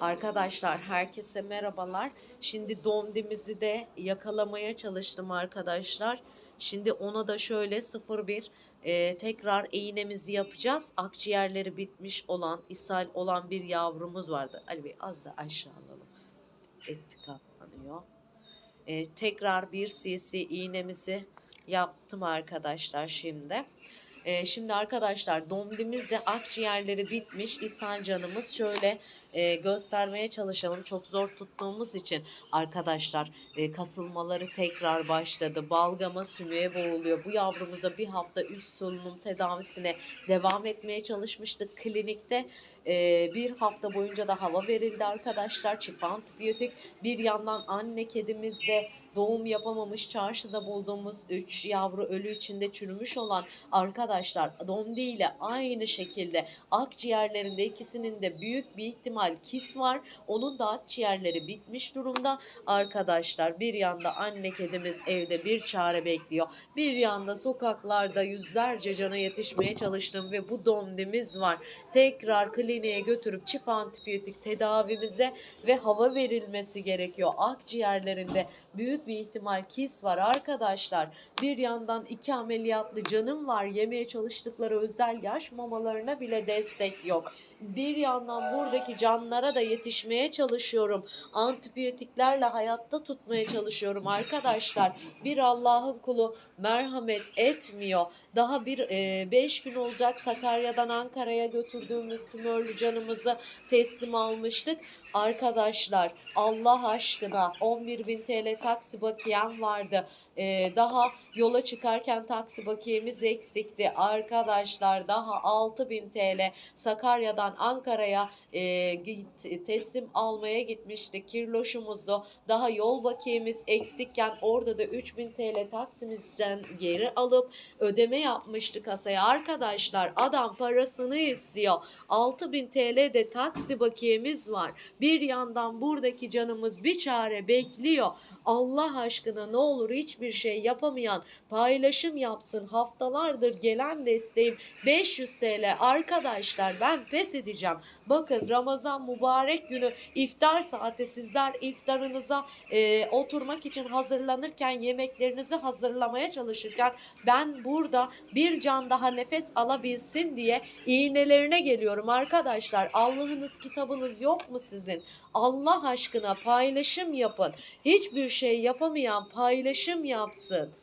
Arkadaşlar herkese merhabalar. Şimdi dondimizi de yakalamaya çalıştım arkadaşlar. Şimdi ona da şöyle 01 e, tekrar iğnemizi yapacağız. Akciğerleri bitmiş olan, ishal olan bir yavrumuz vardı. Ali Bey az da aşağı alalım. Etti katlanıyor. E, tekrar bir cc iğnemizi yaptım arkadaşlar şimdi. E, şimdi arkadaşlar domdimizde akciğerleri bitmiş ishal canımız şöyle e, göstermeye çalışalım. Çok zor tuttuğumuz için arkadaşlar e, kasılmaları tekrar başladı. Balgama sümüğe boğuluyor. Bu yavrumuza bir hafta üst solunum tedavisine devam etmeye çalışmıştık klinikte. E, bir hafta boyunca da hava verildi arkadaşlar. Çift antibiyotik. Bir yandan anne kedimizde doğum yapamamış çarşıda bulduğumuz 3 yavru ölü içinde çürümüş olan arkadaşlar Domdi ile aynı şekilde akciğerlerinde ikisinin de büyük bir ihtimal kis var. Onun da akciğerleri bitmiş durumda. Arkadaşlar bir yanda anne kedimiz evde bir çare bekliyor. Bir yanda sokaklarda yüzlerce cana yetişmeye çalıştım ve bu domdimiz var. Tekrar kliniğe götürüp çift antibiyotik tedavimize ve hava verilmesi gerekiyor. Akciğerlerinde büyük bir ihtimal kis var arkadaşlar. Bir yandan iki ameliyatlı canım var. Yemeye çalıştıkları özel yaş mamalarına bile destek yok. Bir yandan buradaki canlara da yetişmeye çalışıyorum. Antibiyotiklerle hayatta tutmaya çalışıyorum arkadaşlar. Bir Allah'ın kulu merhamet etmiyor. Daha bir 5 gün olacak Sakarya'dan Ankara'ya götürdüğümüz tümörlü canımızı teslim almıştık. Arkadaşlar Allah aşkına 11.000 TL taksi bakiyem vardı. Ee, daha yola çıkarken taksi bakiyemiz eksikti. Arkadaşlar daha 6.000 TL Sakarya'dan Ankara'ya e, git- teslim almaya gitmiştik. Kirloşumuzdu. Daha yol bakiyemiz eksikken orada da 3000 TL taksimizden geri alıp ödeme yapmıştık kasaya. Arkadaşlar adam parasını istiyor. 6000 TL de taksi bakiyemiz var. Bir yandan buradaki canımız bir çare bekliyor. Allah aşkına ne olur hiçbir şey yapamayan paylaşım yapsın. Haftalardır gelen desteğim 500 TL. Arkadaşlar ben pes edeceğim. Bakın Ramazan mübarek günü iftar saati sizler iftarınıza e, oturmak için hazırlanırken yemeklerinizi hazırlamaya çalışırken ben burada bir can daha nefes alabilsin diye iğnelerine geliyorum arkadaşlar. Allah'ınız kitabınız yok mu sizin? Allah aşkına paylaşım yapın. Hiçbir şey yapamayan paylaşım yapsın.